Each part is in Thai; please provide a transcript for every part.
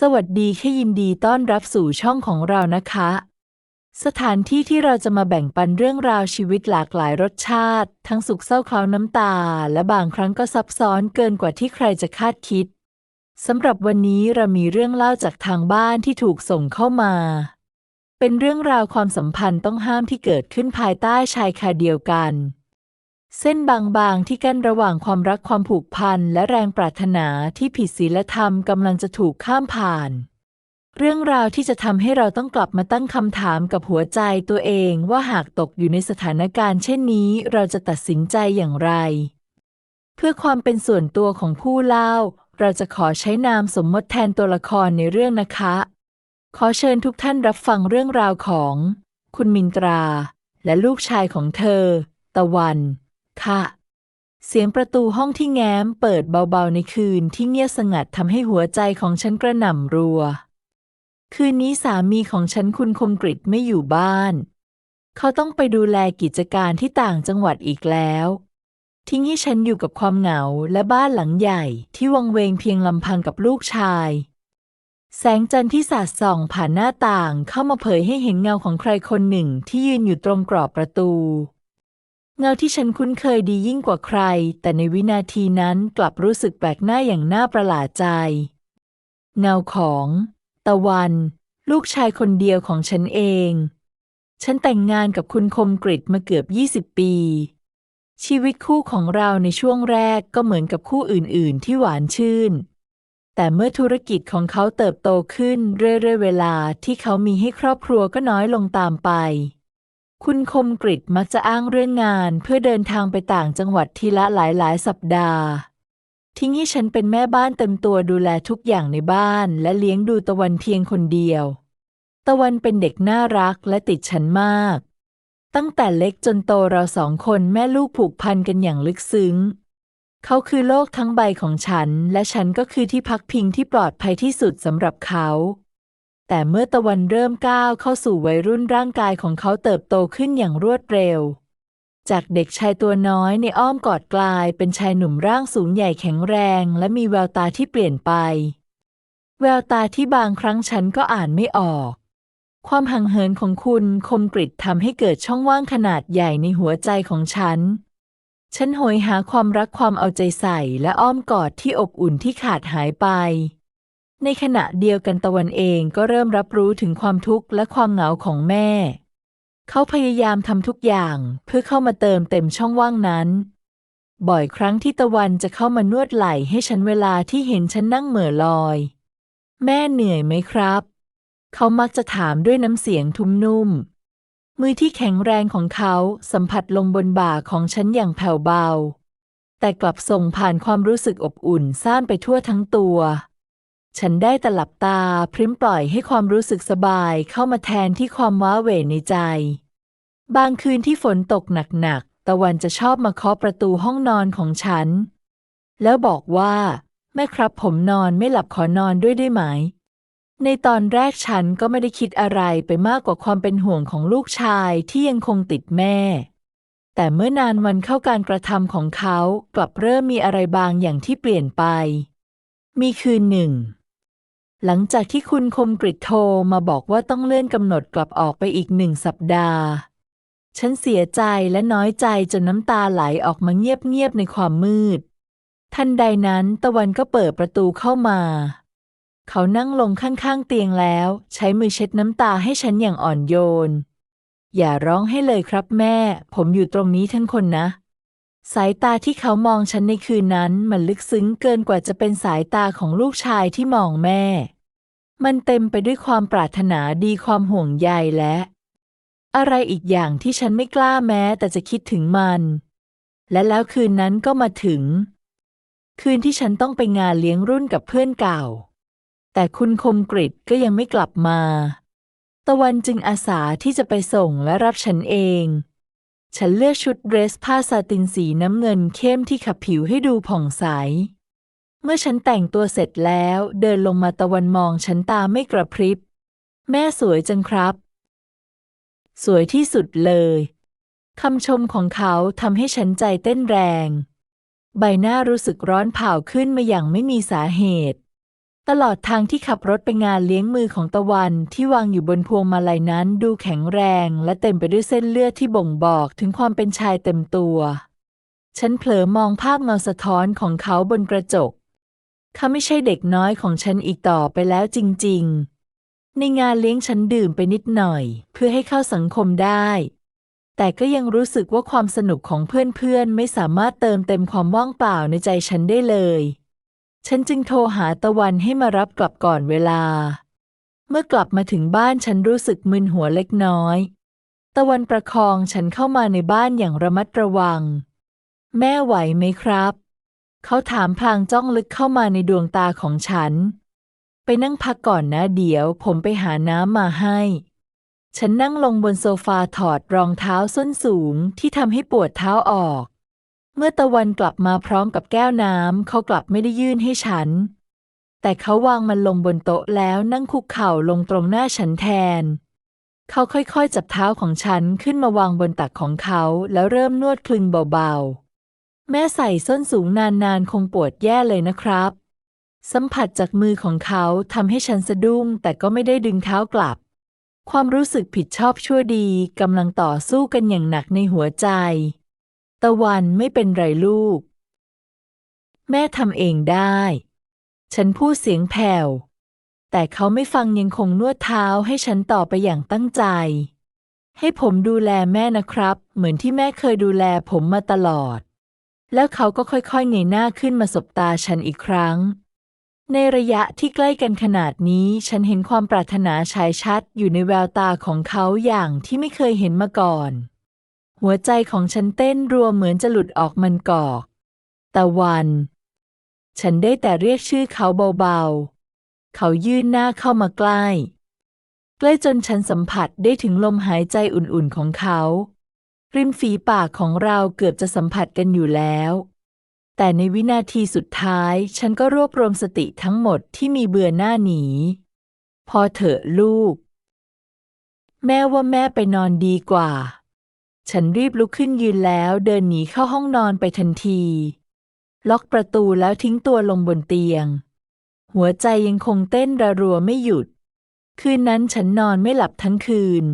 สวัสดีค่ะยินดีต้อนรับสู่ช่องของเรานะคะ สถานที่ที่เราจะมาแบ่งปันเรื่องราวชีวิตหลากหลายรสชาติ ทั้งสุขเศร้าคล้าน้ำตา และบางครั้งก็ซับซ้อนเกินกว่าที่ใครจะคาดคิดสำหรับวันนี้เรามีเรื่องเล่าจากทางบ้านที่ถูกส่งเข้ามา เป็นเรื่องราวความสัมพันธ์ต้องห้ามที่เกิดขึ้นภายใต้ชายคาเดียวกัน เส้นบางๆที่กั้นระหว่างความรักความผูกพันและแรงปรารถนาที่ผิดศีลธรรมกำลังจะถูกข้ามผ่าน เรื่องราวที่จะทำให้เราต้องกลับมาตั้งคำถามกับหัวใจตัวเองว่าหากตกอยู่ในสถานการณ์เช่นนี้เราจะตัดสินใจอย่างไร เพื่อความเป็นส่วนตัวของผู้เล่า เราจะขอใช้นามสมมติแทนตัวละครในเรื่องนะคะ ขอเชิญทุกท่านรับฟังเรื่องราวของ คุณมินตรา และลูกชายของเธอ ตะวัน ค่ะ เสียงประตูห้องที่แง้มเปิดเบาๆในคืนที่เงียบสงัดทำให้หัวใจของฉันกระหน่ำรัว คืนนี้สามีของฉันคุณคมกริตไม่อยู่บ้าน เขาต้องไปดูแลกิจการที่ต่างจังหวัดอีกแล้ว ทิ้งให้ฉันอยู่กับความเหงาและบ้านหลังใหญ่ที่วังเวงเพียงลำพังกับลูกชายแสงจันทร์ที่สาดส่องผ่านหน้าต่างเข้ามาเผยให้เห็นเงาของใครคนหนึ่งที่ยืนอยู่ตรงกรอบประตู เงาที่ฉันคุ้นเคยดียิ่งกว่าใคร แต่ในวินาทีนั้นกลับรู้สึกแปลกหน้าอย่างน่าประหลาดใจ เงาของ ตะวัน ลูกชายคนเดียวของฉันเอง ฉันแต่งงานกับคุณคมกริตมาเกือบ 20 ปี ชีวิตคู่ของเราในช่วงแรกก็เหมือนกับคู่อื่น ๆ ที่หวานชื่น แต่เมื่อธุรกิจของเขาเติบโตขึ้นเรื่อย ๆ เวลาที่เขามีให้ครอบครัวก็น้อยลงตามไป คุณคมกริตมักจะอ้างเรื่องงานเพื่อเดินทางไปต่างจังหวัดทีละหลายๆ สัปดาห์ ทิ้งให้ฉันเป็นแม่บ้านเต็มตัวดูแลทุกอย่างในบ้าน และเลี้ยงดูตะวันเพียงคนเดียว ตะวันเป็นเด็กน่ารักและติดฉันมาก ตั้งแต่เล็กจนโตเราสองคนแม่ลูกผูกพันกันอย่างลึกซึ้ง เขาคือโลกทั้งใบของฉัน และฉันก็คือที่พักพิงที่ปลอดภัยที่สุดสำหรับเขา แต่เมื่อตะวันเริ่มก้าวเข้าสู่วัยรุ่นร่างกายของเขาเติบโตขึ้นอย่างรวดเร็ว จากเด็กชายตัวน้อยในอ้อมกอดกลายเป็นชายหนุ่มร่างสูงใหญ่แข็งแรง และมีแววตาที่เปลี่ยนไป แววตาที่บางครั้งฉันก็อ่านไม่ออก ความห่างเหินของคุณคมกริตทำให้เกิดช่องว่างขนาดใหญ่ในหัวใจของฉัน ฉันโหยหาความรักความเอาใจใส่และอ้อมกอดที่อบอุ่นที่ขาดหายไป ในขณะเดียวกันตะวันเองก็เริ่มรับรู้ถึงความทุกข์และความเหงาของแม่ เขาพยายามทำทุกอย่างเพื่อเข้ามาเติมเต็มช่องว่างนั้น บ่อยครั้งที่ตะวันจะเข้ามานวดไหล่ให้ฉันเวลาที่เห็นฉันนั่งเหม่อลอย แม่เหนื่อยไหมครับ เขามักจะถามด้วยน้ำเสียงทุ้มนุ่ม มือที่แข็งแรงของเขาสัมผัสลงบนบ่าของฉันอย่างแผ่วเบา แต่กลับส่งผ่านความรู้สึกอบอุ่นซ่านไปทั่วทั้งตัว ฉันได้แต่หลับตาพริ้มปล่อยให้ความรู้สึกสบายเข้ามาแทนที่ความว้าเหวในใจ บางคืนที่ฝนตกหนักๆตะวันจะชอบมาเคาะประตูห้องนอนของฉัน แล้วบอกว่า แม่ครับผมนอนไม่หลับขอนอนด้วยได้ไหม ในตอนแรกฉันก็ไม่ได้คิดอะไรไปมากกว่าความเป็นห่วงของลูกชายที่ยังคงติดแม่ แต่เมื่อนานวันเข้าการกระทำของเขากลับเริ่มมีอะไรบางอย่างที่เปลี่ยนไป มีคืนหนึ่ง หลังจากที่คุณคมกริตโทรมาบอกว่าต้องเลื่อนกำหนดกลับออกไปอีกหนึ่งสัปดาห์ ฉันเสียใจและน้อยใจจนน้ำตาไหลออกมาเงียบๆในความมืด ทันใดนั้นตะวันก็เปิดประตูเข้ามา เขานั่งลงข้างๆเตียงแล้ว ใช้มือเช็ดน้ำตาให้ฉันอย่างอ่อนโยน อย่าร้องให้เลยครับแม่ ผมอยู่ตรงนี้ทั้งคนนะสายตาที่เขามองฉันในคืนนั้นมันลึกซึ้งเกินกว่าจะเป็นสายตาของลูกชายที่มองแม่ มันเต็มไปด้วยความปรารถนาดีความห่วงใยและ อะไรอีกอย่างที่ฉันไม่กล้าแม้ แต่จะคิดถึงมัน และแล้วคืนนั้นก็มาถึง คืนที่ฉันต้องไปงานเลี้ยงรุ่นกับเพื่อนเก่า แต่คุณคมกริตก็ยังไม่กลับมา ตะวันจึงอาสาที่จะไปส่งและรับฉันเอง ฉันเลือกชุดเดรสผ้าซาตินสีน้ำเงินเข้มที่ขับผิวให้ดูผ่องใส เมื่อฉันแต่งตัวเสร็จแล้วเดินลงมาตะวันมองฉันตาไม่กระพริบ แม่สวยจังครับ สวยที่สุดเลยคำชมของเขาทำให้ฉันใจเต้นแรง ใบหน้ารู้สึกร้อนเผาขึ้นมาอย่างไม่มีสาเหตุ ตลอดทางที่ขับรถไปงานเลี้ยงมือของตะวันที่วางอยู่บนพวงมาลัยนั้นดูแข็งแรงและเต็มไปด้วยเส้นเลือดที่บ่งบอกถึงความเป็นชายเต็มตัว ฉันเผลอมองภาพเงาสะท้อนของเขาบนกระจก เขาไม่ใช่เด็กน้อยของฉันอีกต่อไปแล้วจริง ๆ ในงานเลี้ยงฉันดื่มไปนิดหน่อย เพื่อให้เข้าสังคมได้ แต่ก็ยังรู้สึกว่าความสนุกของเพื่อนๆ ไม่สามารถเติมเต็มความว่างเปล่าในใจฉันได้เลย ฉันจึงโทรหาตะวันให้มารับกลับก่อนเวลา เมื่อกลับมาถึงบ้านฉันรู้สึกมึนหัวเล็กน้อย ตะวันประคองฉันเข้ามาในบ้านอย่างระมัดระวัง แม่ไหวไหมครับ เขาถามพลางจ้องลึกเข้ามาในดวงตาของฉัน ไปนั่งพักก่อนนะเดี๋ยว ผมไปหาน้ำมาให้ ฉันนั่งลงบนโซฟาถอดรองเท้าส้นสูงที่ทำให้ปวดเท้าออก เมื่อตะวันกลับมาพร้อมกับแก้วน้ำเขากลับไม่ได้ยื่นให้ฉัน แต่เขาวางมันลงบนโต๊ะแล้วนั่งคุกเข่าลงตรงหน้าฉันแทน เขาค่อยๆ จับเท้าของฉันขึ้นมาวางบนตักของเขาแล้วเริ่มนวดคลึงเบาๆ แม่ใส่ส้นสูงนานๆ คงปวดแย่เลยนะครับ สัมผัสจากมือของเขาทำให้ฉันสะดุ้ง แต่ก็ไม่ได้ดึงเท้ากลับ ความรู้สึกผิดชอบชั่วดีกำลังต่อสู้กันอย่างหนักในหัวใจ ตะวันไม่เป็นไรลูก แม่ทำเองได้ ฉันพูดเสียงแผ่ว แต่เขาไม่ฟังยังคงนวดเท้าให้ฉันต่อไปอย่างตั้งใจ ให้ผมดูแลแม่นะครับ เหมือนที่แม่เคยดูแลผมมาตลอด แล้วเขาก็ค่อยๆเงยหน้าขึ้นมาสบตาฉันอีกครั้ง ในระยะที่ใกล้กันขนาดนี้ ฉันเห็นความปรารถนาชายชัดอยู่ในแววตาของเขาอย่างที่ไม่เคยเห็นมาก่อน หัวใจของฉันเต้นรัวเหมือนจะหลุดออกมันกอกตะวัน ฉันได้แต่เรียกชื่อเขาเบาๆ เขายื่นหน้าเข้ามาใกล้ ใกล้จนฉันสัมผัสได้ถึงลมหายใจอุ่นๆของเขา ริมฝีปากของเราเกือบจะสัมผัสกันอยู่แล้ว แต่ในวินาทีสุดท้าย ฉันก็รวบรวมสติทั้งหมดที่มีเบื่อหน้าหนี พอเถอะลูก แม่ว่าแม่ไปนอนดีกว่า ฉันรีบลุกขึ้นยืนแล้วเดินหนีเข้าห้องนอนไปทันที ล็อกประตูแล้วทิ้งตัวลงบนเตียง หัวใจยังคงเต้นระรัวไม่หยุด คืนนั้นฉันนอนไม่หลับทั้งคืน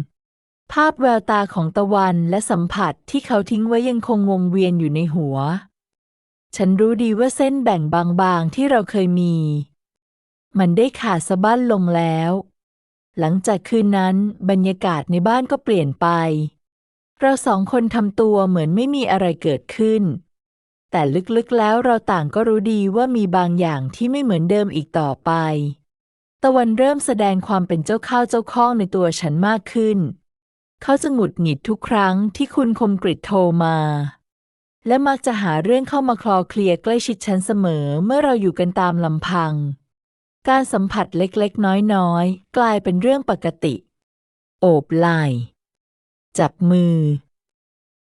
ภาพแววตาของตะวันและสัมผัสที่เขาทิ้งไว้ยังคงวงเวียนอยู่ในหัว ฉันรู้ดีว่าเส้นแบ่งบางๆที่เราเคยมี มันได้ขาดสะบั้นลงแล้ว หลังจากคืนนั้นบรรยากาศในบ้านก็เปลี่ยนไป เราสองคนทำตัวเหมือนไม่มีอะไรเกิดขึ้น แต่ลึกๆแล้วเราต่างก็รู้ดีว่ามีบางอย่างที่ไม่เหมือนเดิมอีกต่อไป ตะวันเริ่มแสดงความเป็นเจ้าข้าวเจ้าข้องในตัวฉันมากขึ้น เขาจะหงุดหงิดทุกครั้งที่คุณคมกริดโทรมา และมักจะหาเรื่องเข้ามาคลอเคลียใกล้ชิดฉันเสมอเมื่อเราอยู่กันตามลำพัง การสัมผัสเล็กๆ น้อยๆ กลายเป็นเรื่องปกติ โอบไหล่จับมือ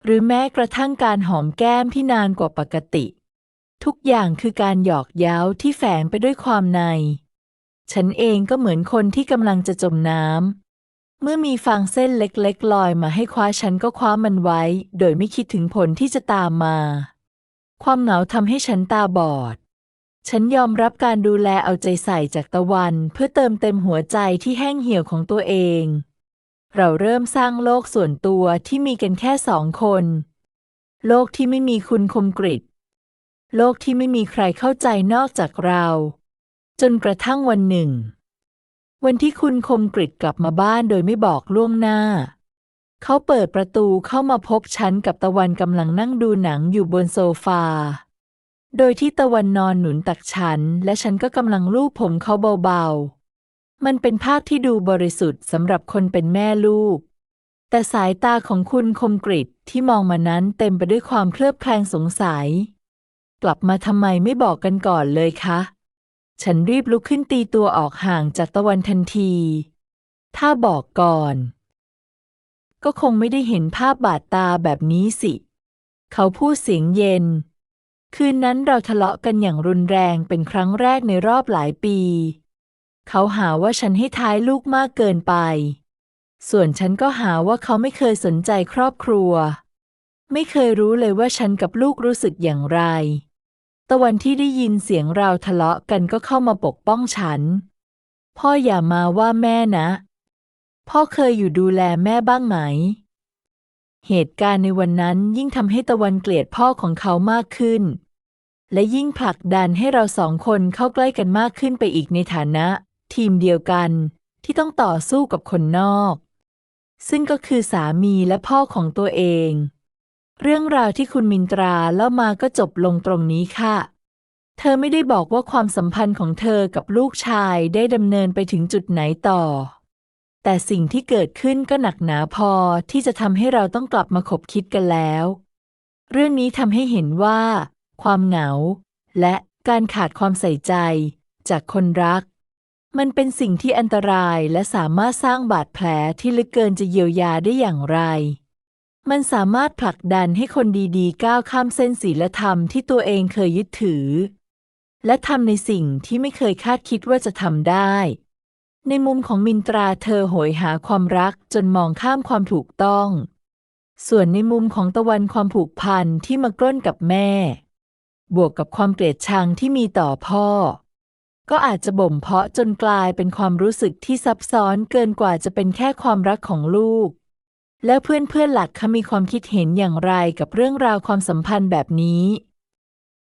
หรือแม้กระทั่งการหอมแก้มที่นานกว่าปกติ ทุกอย่างคือการหยอกเย้าที่แฝงไปด้วยความใน ฉันเองก็เหมือนคนที่กำลังจะจมน้ำ เมื่อมีฟางเส้นเล็กๆลอยมาให้คว้าฉันก็คว้ามันไว้ โดยไม่คิดถึงผลที่จะตามมา ความเหงาทำให้ฉันตาบอด ฉันยอมรับการดูแลเอาใจใส่จากตะวันเพื่อเติมเต็มหัวใจที่แห้งเหี่ยวของตัวเอง เราเริ่มสร้างโลกส่วนตัวที่มีกันแค่สองคน โลกที่ไม่มีคุณคมกริตโลกที่ไม่มีใครเข้าใจนอกจากเรา จนกระทั่งวันหนึ่ง วันที่คุณคมกริตกลับมาบ้านโดยไม่บอกล่วงหน้า เขาเปิดประตูเข้ามาพบฉันกับตะวันกำลังนั่งดูหนังอยู่บนโซฟา โดยที่ตะวันนอนหนุนตักฉัน และฉันก็กำลังลูบผมเขาเบาๆ มันเป็นภาพที่ดูบริสุทธิ์สำหรับคนเป็นแม่ลูก แต่สายตาของคุณคมกริตที่มองมานั้นเต็มไปด้วยความเคลือบแคลงสงสัย กลับมาทำไมไม่บอกกันก่อนเลยคะ ฉันรีบลุกขึ้นตีตัวออกห่างจากตะวันทันที ถ้าบอกก่อน ก็คงไม่ได้เห็นภาพบาดตาแบบนี้สิ เขาพูดเสียงเย็น คืนนั้นเราทะเลาะกันอย่างรุนแรงเป็นครั้งแรกในรอบหลายปี เขาหาว่าฉันให้ท้ายลูกมากเกินไป ส่วนฉันก็หาว่าเขาไม่เคยสนใจครอบครัว ไม่เคยรู้เลยว่าฉันกับลูกรู้สึกอย่างไร ตะวันที่ได้ยินเสียงเราทะเลาะกันก็เข้ามาปกป้องฉัน พ่ออย่ามาว่าแม่นะ พ่อเคยอยู่ดูแลแม่บ้างไหม เหตุการณ์ในวันนั้นยิ่งทำให้ตะวันเกลียดพ่อของเขามากขึ้น และยิ่งผลักดันให้เราสองคนเข้าใกล้กันมากขึ้นไปอีกในฐานะ ทีมเดียวกันที่ต้องต่อสู้กับคนนอก ซึ่งก็คือสามีและพ่อของตัวเอง เรื่องราวที่คุณมินตราเล่ามาก็จบลงตรงนี้ค่ะ เธอไม่ได้บอกว่าความสัมพันธ์ของเธอกับลูกชายได้ดำเนินไปถึงจุดไหนต่อ แต่สิ่งที่เกิดขึ้นก็หนักหนาพอที่จะทำให้เราต้องกลับมาคบคิดกันแล้ว เรื่องนี้ทำให้เห็นว่า ความเหงา และการขาดความใส่ใจ จากคนรัก มันเป็นสิ่งที่อันตรายและสามารถสร้างบาดแผลที่ลึกเกินจะเยียวยาได้อย่างไร มันสามารถผลักดันให้คนดีๆ ก้าวข้ามเส้นศีลธรรมที่ตัวเองเคยยึดถือ และทำในสิ่งที่ไม่เคยคาดคิดว่าจะทำได้ ในมุมของมินตราเธอโหยหาความรักจนมองข้ามความถูกต้อง ส่วนในมุมของตะวันความผูกพันที่มากล้นกับแม่ บวกกับความเกลียดชังที่มีต่อพ่อ ก็อาจจะบ่มเพาะจนกลายเป็นความรู้สึกที่ซับซ้อนเกินกว่าจะเป็นแค่ความรักของลูก แล้วเพื่อนๆหลักเขามีความคิดเห็นอย่างไรกับเรื่องราวความสัมพันธ์แบบนี้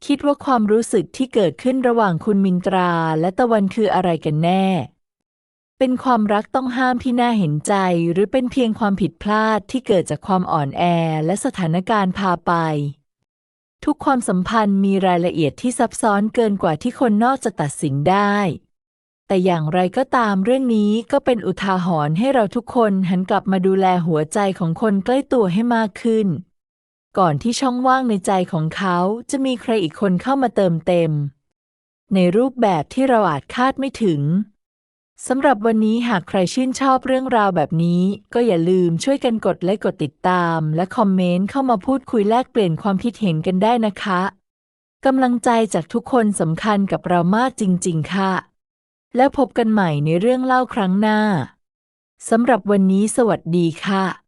คิดว่าความรู้สึกที่เกิดขึ้นระหว่างคุณมินตราและตะวันคืออะไรกันแน่ เป็นความรักต้องห้ามที่น่าเห็นใจ หรือเป็นเพียงความผิดพลาดที่เกิดจากความอ่อนแอและสถานการณ์พาไป ทุกความสัมพันธ์มีรายละเอียดที่ซับซ้อนเกินกว่าที่คนนอกจะตัดสินได้ แต่อย่างไรก็ตามเรื่องนี้ก็เป็นอุทาหรณ์ให้เราทุกคนหันกลับมาดูแลหัวใจของคนใกล้ตัวให้มากขึ้น ก่อนที่ช่องว่างในใจของเขาจะมีใครอีกคนเข้ามาเติมเต็ม ในรูปแบบที่เราอาจคาดไม่ถึงสำหรับวันนี้หากใครชื่นชอบเรื่องราวแบบนี้ ก็อย่าลืมช่วยกันกดไลค์กดติดตาม และคอมเมนต์เข้ามาพูดคุยแลกเปลี่ยนความคิดเห็นกันได้นะคะกำลังใจจากทุกคนสำคัญกับเรามากจริง ๆ ค่ะ แล้วพบกันใหม่ในเรื่องเล่าครั้งหน้า สำหรับวันนี้สวัสดีค่ะ